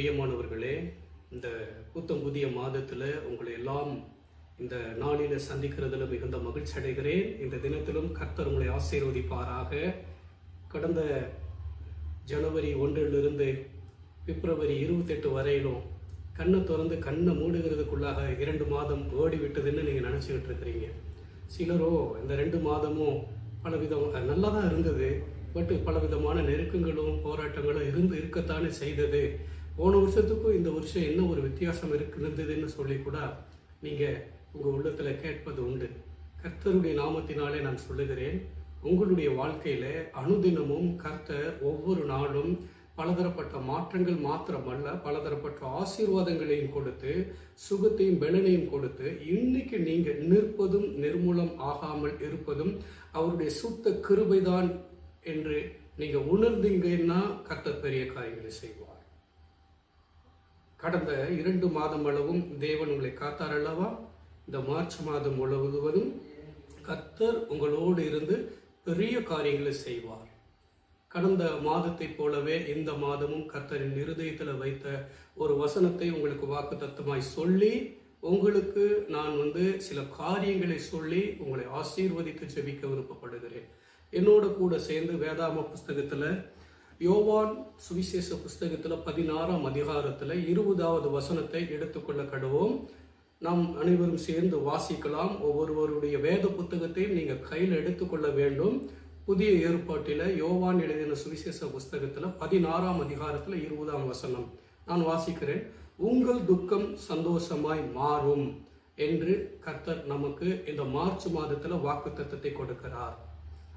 பிரியமானவர்களே இந்த புத்தம் புதிய மாதத்தில் உங்களை எல்லாம் இந்த நாளில சந்திக்கிறதுல மிகுந்த மகிழ்ச்சி அடைகிறேன். இந்த தினத்திலும் கர்த்தர் உங்களை ஆசீர்வதிப்பாராக. கடந்த ஜனவரி ஒன்றிலிருந்து பிப்ரவரி இருபத்தெட்டு வரையிலும் கண்ணை திறந்து கண்ணை மூடுகிறதுக்குள்ளாக இரண்டு மாதம் ஓடி விட்டதுன்னு நீங்கள் நினச்சிக்கிட்டு இருக்கிறீங்க. சிலரோ இந்த ரெண்டு மாதமும் பலவிதம் நல்லா தான் இருந்தது பட் பலவிதமான நெருக்கங்களும் போராட்டங்களும் இருந்து இருக்கத்தானே செய்தது. போன வருஷத்துக்கும் இந்த வருஷம் என்ன ஒரு வித்தியாசம் இருக்கின்றதுன்னு சொல்லி கூட நீங்கள் உங்கள் உள்ளத்தில் கேட்பது உண்டு. கர்த்தருடைய நாமத்தினாலே நான் சொல்லுகிறேன் உங்களுடைய வாழ்க்கையில் அனுதினமும் கர்த்தர் ஒவ்வொரு நாளும் பலதரப்பட்ட மாற்றங்கள் மாத்திரமல்ல பலதரப்பட்ட ஆசீர்வாதங்களையும் கொடுத்து சுகத்தையும் பலனையும் கொடுத்து இன்னைக்கு நீங்கள் நிற்பதும் நிர்மூலம் ஆகாமல் இருப்பதும் அவருடைய சுத்த கிருபைதான் என்று நீங்கள் உணர்ந்தீங்கன்னா கர்த்தர் பெரிய காரியங்களை செய்வார். கடந்த இரண்டு மாதம் அளவும் தேவன் உங்களை காத்தார் அல்லவா? இந்த மார்ச் மாதம் முழுவதும் கர்த்தர் உங்களோடு இருந்து பெரிய காரியங்களை செய்வார். கடந்த மாதத்தை போலவே இந்த மாதமும் கர்த்தரின் இருதயத்தில் வைத்த ஒரு வசனத்தை உங்களுக்கு வாக்குத்தத்தமாய் சொல்லி உங்களுக்கு நான் வந்து சில காரியங்களை சொல்லி உங்களை ஆசீர்வதித்து ஜெபிக்க விருப்பப்படுகிறேன். என்னோட கூட சேர்ந்து வேதாம புஸ்தகத்தில் யோவான் சுவிசேஷ புஸ்தகத்தில் பதினாறாம் அதிகாரத்தில் இருபதாவது வசனத்தை எடுத்துக்கொள்ள கடுவோம். நாம் அனைவரும் சேர்ந்து வாசிக்கலாம். ஒவ்வொருவருடைய வேத புத்தகத்தையும் நீங்கள் கையில் எடுத்துக்கொள்ள வேண்டும். புதிய ஏற்பாட்டில் யோவான் எழுதின சுவிசேஷ புஸ்தகத்தில் பதினாறாம் அதிகாரத்தில் இருபதாம் வசனம். நான் வாசிக்கிறேன். உங்கள் துக்கம் சந்தோஷமாய் மாறும் என்று கர்த்தர் நமக்கு இந்த மார்ச் மாதத்தில் வாக்கு தத்துவத்தை கொடுக்கிறார்.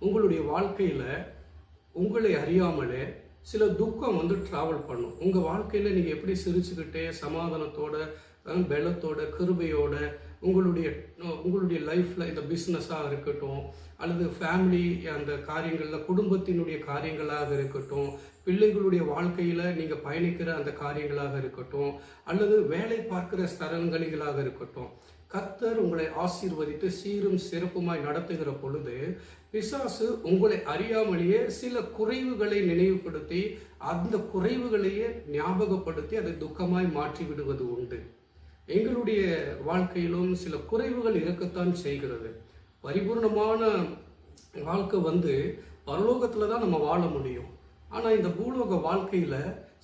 உங்களுடைய வாழ்க்கையில் உங்களை அறியாமலே சில துக்கம் வந்து ட்ராவல் பண்ணும். உங்கள் வாழ்க்கையில் நீங்கள் எப்படி சிரிச்சுக்கிட்டே சமாதானத்தோட பலத்தோட கிருபையோட உங்களுடைய உங்களுடைய லைஃப்பில் இந்த பிஸ்னஸாக இருக்கட்டும் அல்லது ஃபேமிலி அந்த காரியங்களில் குடும்பத்தினுடைய காரியங்களாக இருக்கட்டும் பிள்ளைகளுடைய வாழ்க்கையில் நீங்கள் பயணிக்கிற அந்த காரியங்களாக இருக்கட்டும் அல்லது வேலை பார்க்கிற ஸ்தலங்களிகளாக இருக்கட்டும் கத்தர் உங்களை ஆசீர்வதித்து சீரும் சிறப்புமாய் நடத்துகிற பொழுது பிசாசு உங்களை அறியாமலேயே சில குறைவுகளை நினைவுபடுத்தி அந்த குறைவுகளையே ஞாபகப்படுத்தி அதை துக்கமாய் மாற்றி விடுவது உண்டு. எங்களுடைய வாழ்க்கையிலும் சில குறைவுகள் இருக்கத்தான் செய்கிறது. பரிபூர்ணமான வாழ்க்கை வந்து பரலோகத்தில் தான் நம்ம வாழ முடியும். ஆனால் இந்த பூலோக வாழ்க்கையில்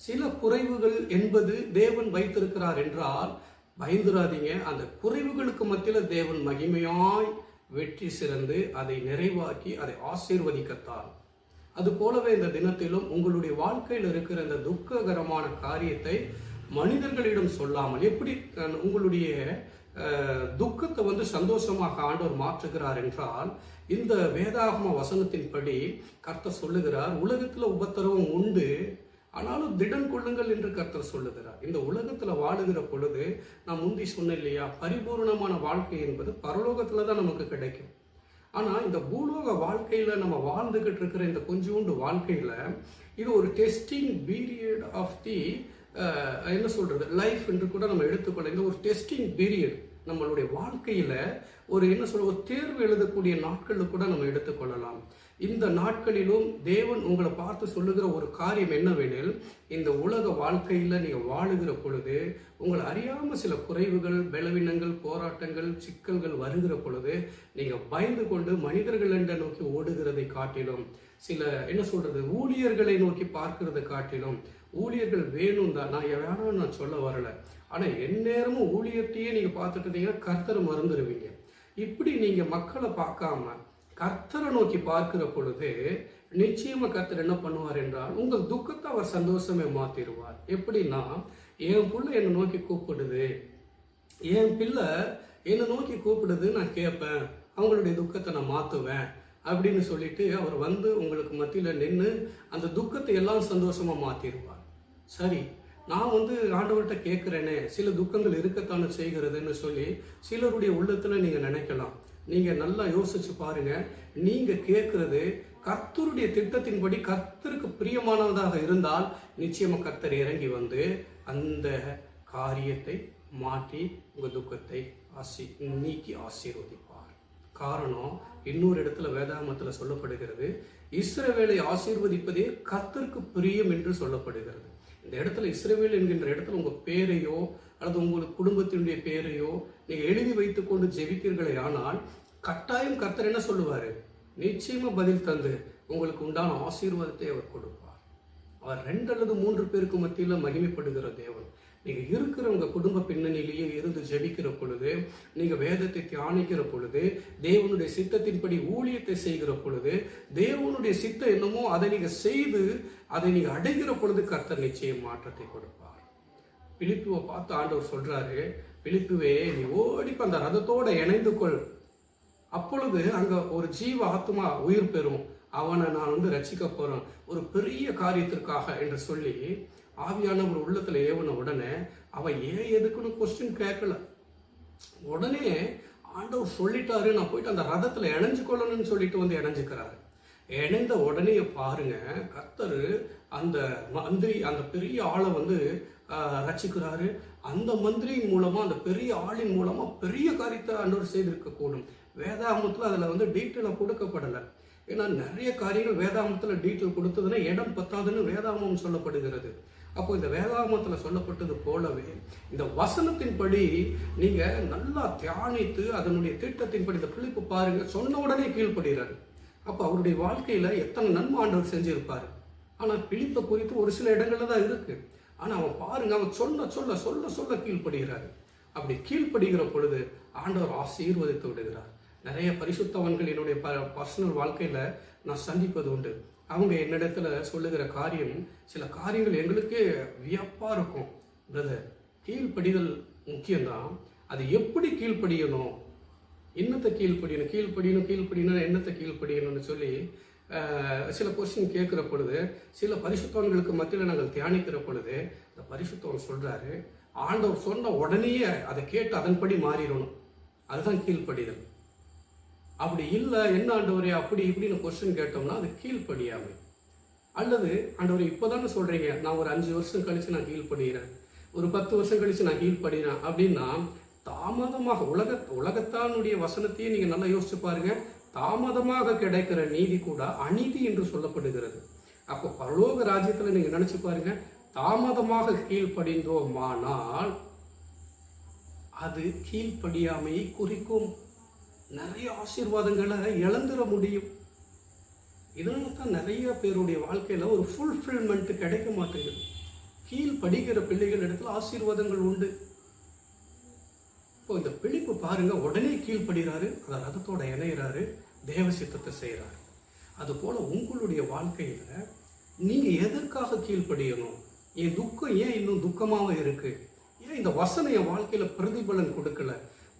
சில குறைவுகள் என்பது தேவன் வைத்திருக்கிறார் என்றால் பயந்துராதீங்க. அந்த குறைவுகளுக்கு மத்தியில் தேவன் மகிமையாய் வெற்றி சிறந்து அதை நிறைவாக்கி அதை ஆசீர்வதிக்கத்தான். அது போலவே இந்த தினத்திலும் உங்களுடைய வாழ்க்கையில் இருக்கிற இந்த துக்ககரமான காரியத்தை மனிதர்களிடம் சொல்லாமல் எப்படி உங்களுடைய துக்கத்தை வந்து சந்தோஷமாக ஆண்டவர் மாற்றுகிறார் என்றால் இந்த வேதாகம வசனத்தின்படி கர்த்தர் சொல்லுகிறார் உலகத்தில் உபத்திரவம் உண்டு ஆனாலும் திடன் கொள்ளுங்கள் என்று கர்த்தர் சொல்லுகிறார். இந்த உலகத்துல வாழுகிற பொழுது நான் முந்தி சொன்னேன் இல்லையா பரிபூர்ணமான வாழ்க்கை என்பது பரலோகத்துல தான் நமக்கு கிடைக்கும். ஆனா இந்த பூலோக வாழ்க்கையில நம்ம வாழ்ந்துகிட்டு இருக்கிற இந்த கொஞ்சோண்டு வாழ்க்கையில இது ஒரு டெஸ்டிங் பீரியட் ஆஃப் தி என்ன சொல்றது லைஃப் என்று கூட நம்ம எடுத்துக்கொள்ள இந்த ஒரு டெஸ்டிங் பீரியட் நம்மளுடைய வாழ்க்கையில ஒரு என்ன சொல்ற ஒரு தேர்வு எழுதக்கூடிய நாட்களில் கூட நம்ம எடுத்துக்கொள்ளலாம். இந்த நாட்களிலும் தேவன் உங்களை பார்த்து சொல்லுகிற ஒரு காரியம் என்னவெனில் இந்த உலக வாழ்க்கையில் நீங்கள் வாழுகிற பொழுது உங்களை அறியாமல் சில குறைவுகள் பலவீனங்கள் போராட்டங்கள் சிக்கல்கள் வருகிற பொழுது நீங்கள் பயந்து கொண்டு மனிதர்கள் என்ற நோக்கி ஓடுகிறதை காட்டிலும் சில என்ன சொல்றது ஊழியர்களை நோக்கி பார்க்கிறதை காட்டிலும் ஊழியர்கள் வேணும் தான். நான் வேணாம்னு நான் சொல்ல வரல. ஆனால் எந்நேரமும் ஊழியத்தையே நீங்கள் பார்த்துட்டு இருந்தீங்கன்னா கர்த்தரை மறந்துடுவீங்க இப்படி நீங்கள் மக்களை பார்க்காம கர்த்தரை நோக்கி பார்க்கிற பொழுது நிச்சயமா கர்த்தர் என்ன பண்ணுவார் என்றால் உங்கள் துக்கத்தை அவர் சந்தோஷமே மாத்திடுவார். எப்படின்னா என் பிள்ளை என்னை நோக்கி கூப்பிடுது. என் பிள்ளை என்னை நோக்கி கூப்பிடுது நான் கேட்பேன். அவங்களுடைய துக்கத்தை நான் மாற்றுவேன் அப்படின்னு சொல்லிட்டு அவர் வந்து உங்களுக்கு மத்தியில் நின்று அந்த துக்கத்தை எல்லாம் சந்தோஷமாக மாற்றிடுவார் சரி நான் வந்து ஆண்டவர்கிட்ட கேட்குறேனே சில துக்கங்கள் இருக்கத்தானே செய்கிறதுன்னு சொல்லி சிலருடைய உள்ளத்தில் நீங்கள் நினைக்கலாம். நீங்க நல்லா யோசிச்சு பாருங்க. நீங்க கேட்கறது கர்த்தருடைய திட்டத்தின்படி கர்த்தருக்கு பிரியமானதாக இருந்தால் நிச்சயமா கர்த்தர் இறங்கி வந்து அந்த காரியத்தை மாற்றி உங்க துக்கத்தை ஆசி நீக்கி ஆசீர்வதிப்பார். காரணம் இன்னொரு இடத்துல வேதாமத்தில் சொல்லப்படுகிறது இஸ்ரவேலை ஆசீர்வதிப்பதே கர்த்தருக்கு பிரியம் என்று சொல்லப்படுகிறது. இந்த இடத்துல இஸ்ரவேல் என்கின்ற இடத்துல உங்க பேரையோ அல்லது உங்களுக்கு குடும்பத்தினுடைய பேரையோ நீங்க எழுதி வைத்துக்கொண்டு ஜெபிக்கிறீர்களே ஆனால் கட்டாயம் கர்த்தர் என்ன சொல்லுவார்? நிச்சயமாக பதில் தந்து உங்களுக்கு உண்டான ஆசீர்வாதத்தை அவர் கொடுப்பார். அவர் ரெண்டு அல்லது மூன்று பேருக்கு மத்தியில் மகிமைப்படுகிற தேவன். நீங்கள் இருக்கிற உங்கள் குடும்ப பின்னணியிலேயே இருந்து ஜெபிக்கிற பொழுது நீங்கள் வேதத்தை தியானிக்கிற பொழுது தேவனுடைய சித்தத்தின்படி ஊழியத்தை செய்கிற பொழுது தேவனுடைய சித்தம் என்னமோ அதை நீங்கள் செய்து அதை நீங்கள் அடைகிற பொழுது கர்த்தர் நிச்சயம் மாற்றத்தை கொடுப்பார். பிலிப்புவை பார்த்து ஆண்டவர் சொல்கிறாரு பிலிப்புவே நீ ஓடிப்ப அந்த ரதத்தோடு இணைந்து கொள். அப்பொழுது அங்க ஒரு ஜீவ ஆத்மா உயிர் பெறும். அவனை நான் வந்து ரசிக்க போறேன். ஒரு பெரிய காரியத்திற்காக என்று சொல்லி ஆவியானவர் உள்ளத்துல ஏவன உடனே அவன் ஏன் எதுக்குன்னு கொஸ்டின் கேட்கல. உடனே ஆண்டவர் சொல்லிட்டாரு நான் போயிட்டு அந்த ரதத்துல இணைஞ்சு கொள்ளணும்னு சொல்லிட்டு வந்து இணைஞ்சுக்கிறாரு. இணைந்த உடனே பாருங்க கர்த்தர் அந்த மந்திரி அந்த பெரிய ஆளை வந்து ரசிக்கிறாரு அந்த மந்திரி மூலமா அந்த பெரிய ஆளின் மூலமா பெரிய காரியத்தை ஆண்டவர் செய்திருக்க கூடும் வேதாமத்தில் அதில் வந்து டீட்டெயிலாக கொடுக்கப்படலை. ஏன்னா நிறைய காரியங்கள் வேதாமத்தில் டீட்டெயில் கொடுத்ததுன்னா இடம் பத்தாதுன்னு வேதாமம் சொல்லப்படுகிறது. அப்போ இந்த வேதாமத்தில் சொல்லப்பட்டது போலவே இந்த வசனத்தின்படி நீங்கள் நல்லா தியானித்து அதனுடைய திட்டத்தின்படி இந்த பிள்ளைப்பு பாருங்கள் சொன்ன உடனே கீழ்ப்படுகிறாரு அப்போ அவருடைய வாழ்க்கையில் எத்தனை நன்மை ஆண்டவர் செஞ்சுருப்பார். ஆனால் பிழிப்பை குறித்து ஒரு சில இடங்களில் தான் இருக்கு. ஆனால் அவன் பாருங்க அவன் சொல்ல சொல்ல சொல்ல சொல்ல கீழ்ப்படுகிறாரு. அப்படி கீழ்ப்படுகிற பொழுது ஆண்டவர் ஆசீர்வதித்து விடுகிறார். நிறைய பரிசுத்தவன்கள் என்னுடைய பர்சனல் வாழ்க்கையில் நான் சந்திப்பது உண்டு. அவங்க என்னிடத்துல சொல்லுகிற காரியம் சில காரியங்கள் எங்களுக்கே வியப்பாக இருக்கும். பிரதர் கீழ்ப்படிதல் முக்கியம்தான். அது எப்படி கீழ்ப்படியணும்? என்னத்தை கீழ்ப்படியணும்? கீழ்ப்படியணும் கீழ்ப்படியணும் என்னத்தை கீழ்ப்படியணும்னு சொல்லி சில கொஸ்டின் கேட்குற பொழுது சில பரிசுத்தவன்களுக்கு மத்தியில் நாங்கள் தியானிக்கிற பொழுது இந்த பரிசுத்தவன் சொல்கிறாரு ஆண்டவர் சொன்ன உடனேயே அதை கேட்டு அதன்படி மாறிடணும். அதுதான் கீழ்ப்படிதல். அப்படி இல்லை என்ன ஆண்டவரே அப்படி இப்படின்னு கொஸ்டின் கேட்டோம்னா அது கீழ்ப்படியாமை. அல்லது ஆண்டவரே இப்போதானே சொல்றீங்க நான் ஒரு அஞ்சு வருஷம் கழிச்சு நான் கீழ்ப்படுகிறேன். ஒரு பத்து வருஷம் கழிச்சு நான் கீழ்ப்படுகிறேன் அப்படின்னா தாமதமாக உலக உலகத்தானுடைய வசனத்தையே நீங்க நல்லா யோசிச்சு பாருங்க. தாமதமாக கிடைக்கிற நீதி கூட அநீதி என்று சொல்லப்படுகிறது. அப்போ பரலோக ராஜ்யத்தில் நீங்க நினைச்சு பாருங்க தாமதமாக கீழ்ப்படிந்தோமானால் அது கீழ்ப்படியாமையை குறிக்கும். நிறைய ஆசீர்வாதங்களை இழந்துட முடியும். இதனால தான் நிறைய பேருடைய வாழ்க்கையில் ஒரு ஃபுல்ஃபில்மெண்ட் கிடைக்க மாட்டேங்குது. கீழ் படிக்கிற பிள்ளைகள் இடத்துல ஆசீர்வாதங்கள் உண்டு. இப்போ இந்த பிழிப்பு பாருங்க உடனே கீழ்ப்படுகிறாரு அதை ரதத்தோட இணையிறாரு தேவ சித்தத்தை செய்கிறாரு அது போல உங்களுடைய வாழ்க்கையில நீங்கள் எதற்காக கீழ்ப்படியணும் என் துக்கம் ஏன் இன்னும் துக்கமாக இருக்கு? ஏன் இந்த வசனம் என் பிரதிபலன் கொடுக்கல?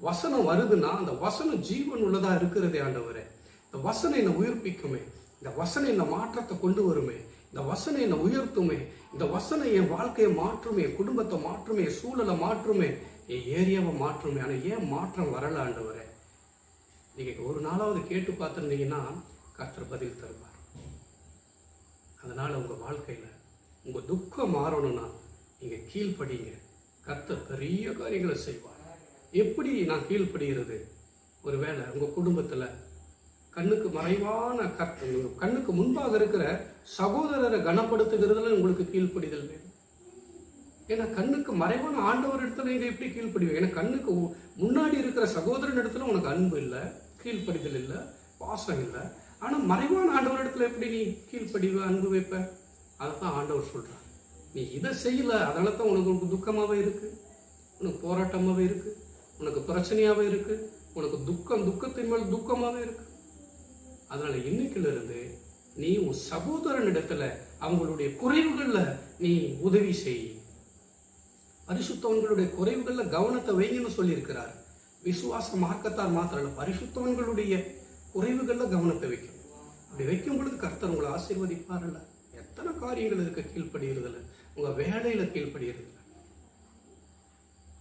வசனம் வருதுன்னா அந்த வசனம் ஜீவன் உள்ளதா இருக்கிறதே ஆண்டவரே. இந்த வசனம் என்னை உயிர்ப்பிக்குமே. இந்த வசனம் என்ன மாற்றத்தை கொண்டு வருமே. இந்த வசனம் என்னை உயர்த்துமே. இந்த வசனம் என் வாழ்க்கையை மாற்றுமே குடும்பத்தை மாற்றுமே என் சூழலை மாற்றுமே என் ஏரியாவை மாற்றுமே. ஆனால் ஏன் மாற்றம் வரல ஆண்டவரே? நீங்க ஒரு நாளாவது கேட்டு பார்த்துருந்தீங்கன்னா கர்த்தர் பதில் தருவார். அதனால உங்க வாழ்க்கையில உங்க துக்கம் மாறணும்னா நீங்க கீழ்ப்படிங்க. கர்த்தர் பெரிய காரியங்களை செய்வார். எப்படி நான் கீழ்ப்படுகிறது? ஒருவேளை உங்க குடும்பத்துல கண்ணுக்கு மறைவான கண்ணுக்கு முன்பாக இருக்கிற சகோதரரை கனப்படுத்துகிறதுல உங்களுக்கு கீழ்ப்படிதல் வேணும். ஏன்னா கண்ணுக்கு மறைவான ஆண்டவர் இடத்துல நீங்க எப்படி கீழ்ப்படிவீங்க? ஏன்னா கண்ணுக்கு முன்னாடி இருக்கிற சகோதரன் இடத்துல உனக்கு அன்பு இல்லை கீழ்ப்படிதல் இல்லை பாசம் இல்லை. ஆனா மறைவான ஆண்டவர் இடத்துல எப்படி நீ கீழ்ப்படிவ அன்பு வைப்ப? அதைத்தான் ஆண்டவர் சொல்றார். நீ இதை செய்யல அதனால தான் உனக்கு உனக்கு துக்கமாவே இருக்கு உனக்கு போராட்டமாவே இருக்கு. உனக்கு பிரச்சனையாவே இருக்கு உனக்கு துக்கம் துக்கத்தின் மேல் துக்கமாவே இருக்கு. அதனால இன்னைக்குல இருந்து நீ உன் சகோதரனிடத்துல அவங்களுடைய குறைவுகள்ல நீ உதவி செய். பரிசுத்தவன்களுடைய குறைவுகள்ல கவனத்தை வைங்கன்னு சொல்லியிருக்கிறார். விசுவாச மார்க்கத்தால் மாத்திரம் இல்ல பரிசுத்தவன்களுடைய குறைவுகள்ல கவனத்தை வைக்கணும். அப்படி வைக்கும் பொழுது கர்த்தர் உங்களை ஆசீர்வதிப்பார்ல எத்தனை காரியங்கள் இருக்க கீழ்ப்படுகிறதுல உங்க வேலையில கீழ்ப்படுகிறதுல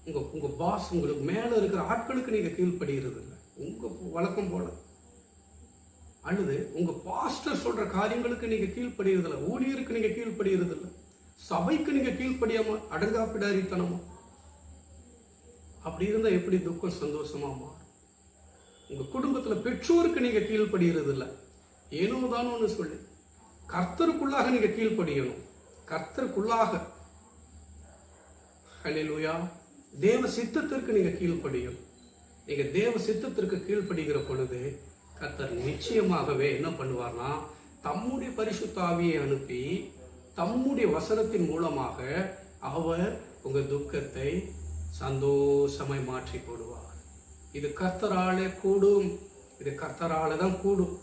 உங்க உங்க பாஸ் உங்களுக்கு மேல இருக்கிற ஆட்களுக்கு நீங்க கீழ்ப்படுகிறது இல்ல உங்க வழக்கம் போல. அல்லது உங்க பாஸ்டர் சொல்ற காரியங்களுக்கு நீங்க கீழ்ப்படுகிறது இல்லை ஊழியருக்கு நீங்க கீழ்ப்படுகிறது இல்ல சபைக்கு நீங்க கீழ்ப்படியாம அடங்காப்பிடாரித்தனமா அப்படி இருந்தா எப்படி துக்கம் சந்தோஷமா மாறும்? உங்க குடும்பத்துல பெற்றோருக்கு நீங்க கீழ்ப்படுகிறது இல்ல ஏனோ தானோன்னு சொல்லி. கர்த்தருக்குள்ளாக நீங்க கீழ்ப்படியணும். கர்த்தருக்குள்ளாக. ஹalleluya. தேவ சித்தத்திற்கு நீங்க கீழ்ப்படியும். நீங்க தேவ சித்தத்திற்கு கீழ்ப்படுகிற பொழுது கர்த்தர் நிச்சயமாகவே என்ன பண்ணுவார்னா தம்முடைய பரிசுத்தாவியை அனுப்பி தம்முடைய வசனத்தின் மூலமாக அவர் உங்க துக்கத்தை சந்தோஷமாய் மாற்றி போடுவார். இது கர்த்தராலே கூடும். இது கர்த்தரால தான் கூடும்.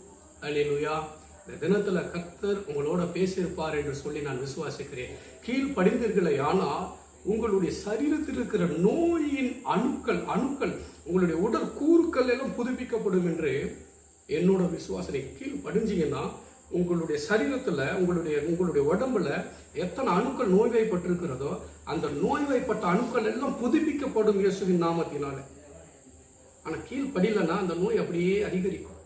அலிலுயா இந்த தினத்துல கர்த்தர் உங்களோட பேசியிருப்பார் என்று சொல்லி நான் விசுவாசிக்கிறேன். கீழ் படிந்தீர்களே ஆனால் உங்களுடைய சரீரத்தில் இருக்கிற நோயின் அணுக்கள் அணுக்கள் உங்களுடைய உடல் கூறுக்கள் எல்லாம் புதுப்பிக்கப்படும் என்று என்னோட விசுவாசனை கீழ் படிஞ்சீங்கன்னா உங்களுடைய சரீரத்துல உங்களுடைய உங்களுடைய உடம்புல எத்தனை அணுக்கள் நோய்வாய்ப்பட்டிருக்கிறதோ அந்த நோய்வாய்ப்பட்ட அணுக்கள் எல்லாம் புதுப்பிக்கப்படும் இயேசுவின் நாமத்தினால. ஆனா கீழ் படிலன்னா அந்த நோய் அப்படியே அதிகரிக்கும்.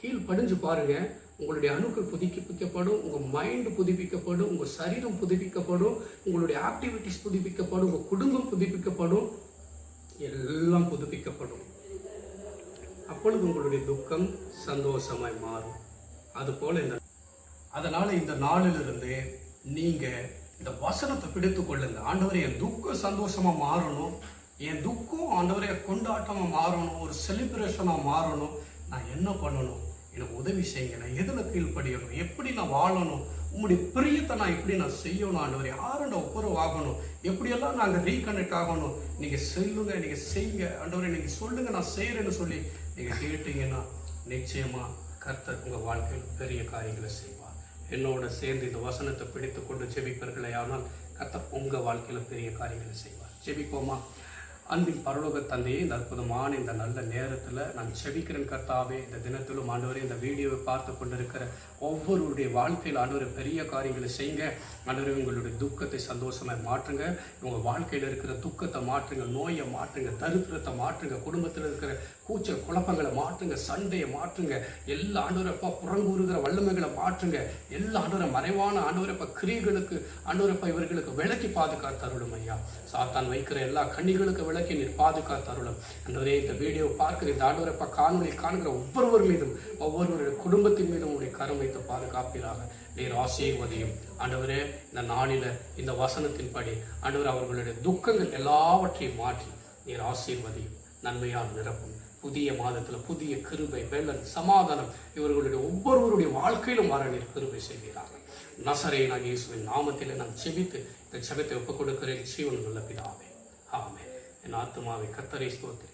கீழ் படிஞ்சு பாருங்க உங்களுடைய அணுக்கள் புதுப்பிக்கப்படும் உங்கள் மைண்டு புதுப்பிக்கப்படும் உங்கள் சரீரம் புதுப்பிக்கப்படும் உங்களுடைய ஆக்டிவிட்டிஸ் புதுப்பிக்கப்படும் உங்கள் குடும்பம் புதுப்பிக்கப்படும் எல்லாம் புதுப்பிக்கப்படும். அப்பொழுது உங்களுடைய துக்கம் சந்தோஷமாய் மாறும். அதுபோல் இந்த அதனால் இந்த நாளிலிருந்து நீங்கள் இந்த வசனத்தை பிடித்து கொள்ளுங்க. ஆண்டவர் என் துக்கம் சந்தோஷமாக மாறணும். என் துக்கம் ஆண்டவரை கொண்டாட்டமாக மாறணும். ஒரு செலிப்ரேஷனாக மாறணும். நான் என்ன பண்ணணும்? எனக்கு உதவி செய்யுங்க. நான் எதில் கீழ்ப்படியணும்? எப்படி நான் வாழணும்? உங்களுடைய பிரியத்தை நான் எப்படி நான் செய்யணும் ஆண்டவரே? யாரோட ஒப்புரவு ஆகணும் எப்படியெல்லாம் நாங்கள் ரீகனெக்ட் ஆகணும்? நீங்க சொல்லுங்க நீங்க செய்யுங்க. ஆண்டவரை நீங்கள் சொல்லுங்க நான் செய்யறேன்னு சொல்லி நீங்க கேட்டீங்கன்னா நிச்சயமா கர்த்தர் உங்க வாழ்க்கையில் பெரிய காரியங்களை செய்வார். என்னோட சேர்ந்து இந்த வசனத்தை பிடித்து கொண்டு ஜெபிப்பர்களே ஆனால் கர்த்தர் உங்க வாழ்க்கையில பெரிய காரியங்களை செய்வார். ஜெபிப்போமா? அன்பின் பரலோக தந்தையே இந்த அற்புதமான இந்த நல்ல நேரத்தில் நான் செபிக்கிறேன் கர்த்தாவே. இந்த தினத்திலும் ஆண்டவரே இந்த வீடியோவை பார்த்து கொண்டிருக்கிற ஒவ்வொருடைய வாழ்க்கையில் ஆண்டவரை பெரிய காரியங்களை செய்யுங்க. ஆண்டவரே உங்களுடைய துக்கத்தை சந்தோஷமாக மாற்றுங்க. உங்கள் வாழ்க்கையில் இருக்கிற துக்கத்தை மாற்றுங்க நோயை மாற்றுங்க தருத்திரத்தை மாற்றுங்க குடும்பத்தில் இருக்கிற கூச்ச குழப்பங்களை மாற்றுங்க சண்டையை மாற்றுங்க. எல்லா ஆண்டவரப்பா புறங்கூறுகிற வல்லமைகளை மாற்றுங்க. எல்லா ஆண்டவரை மறைவான ஆண்டவரப்பா கிரியைகளுக்கு ஆண்டவரப்பா இவர்களுக்கு விலக்கி பாதுகாத்தருளும் ஐயா. சாத்தான் வைக்கிற எல்லா கண்ணிகளுக்கு விளக்கி நீர் பாதுகாத்தருளும் ஆண்டவரே இந்த வீடியோ பார்க்கிற இந்த ஆண்டவரப்பா காணொலி காண்கிற ஒவ்வொருவர் மீதும் ஒவ்வொருவருடைய குடும்பத்தின் மீதும் உடைய கருமை வைத்து பாதுகாப்பீராக நீர் ஆசீர்வதியும். ஆண்டவரே இந்த நாளில இந்த வசனத்தின்படி ஆண்டவர் அவர்களுடைய துக்கங்கள் எல்லாவற்றையும் மாற்றி நீர் ஆசீர்வதியும் நன்மையால் நிரப்பும். புதிய மாதத்தில் புதிய கிருபை வெள்ளன் சமாதானம் இவர்களுடைய ஒவ்வொருவருடைய வாழ்க்கையிலும் வர நீர் கிருபை செய்கிறார்கள் நான் இயேசுவின் நாமத்திலே நான் செபித்து இந்த செபத்தை ஒப்புக் கொடுக்கிறேன் சீவன் நல்ல பிதாவே. ஆமே என் ஆத்மாவை கத்தரை ஸ்தோத்திரி.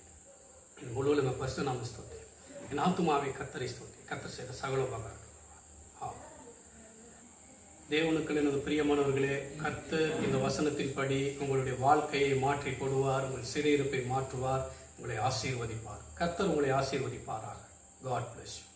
என் முழுவதும் பரிசு நாம ஸ்தோத்திரி. என் ஆத்மாவை கத்தரை ஸ்தோத்திரி. கத்தர் செய்த சகல உபகாரம். தேவனுக்கள் எனது பிரியமானவர்களே கர்த்தர் இந்த வசனத்தின்படி உங்களுடைய வாழ்க்கையை மாற்றி போடுவார் உங்கள் சிறையிருப்பை மாற்றுவார் உங்களை ஆசீர்வதிப்பார். கர்த்தர் உங்களை ஆசீர்வதிப்பாராக. God bless you